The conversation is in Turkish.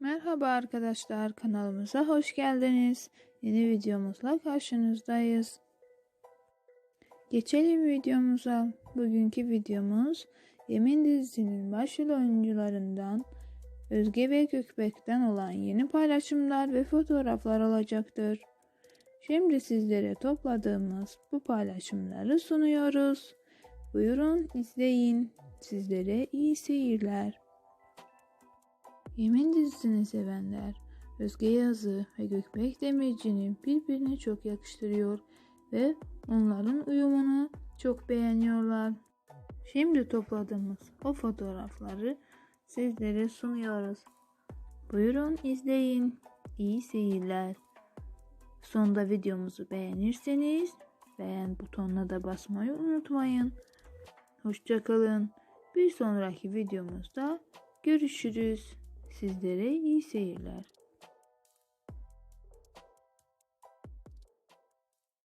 Merhaba arkadaşlar kanalımıza hoş geldiniz. Yeni videomuzla karşınızdayız. Geçelim videomuza. Bugünkü videomuz Yemin dizisinin başrol oyuncularından Özge ve Gökbek'ten olan yeni paylaşımlar ve fotoğraflar olacaktır. Şimdi sizlere topladığımız bu paylaşımları sunuyoruz. Buyurun izleyin. Sizlere iyi seyirler. Yemin dizisini sevenler Özge Yazı ve Gökbek Demirci'ni birbirine çok yakıştırıyor ve onların uyumunu çok beğeniyorlar. Şimdi topladığımız o fotoğrafları sizlere sunuyoruz. Buyurun izleyin. İyi seyirler. Sonda videomuzu beğenirseniz beğen butonuna da basmayı unutmayın. Hoşçakalın. Bir sonraki videomuzda görüşürüz. Sizlere iyi seyirler.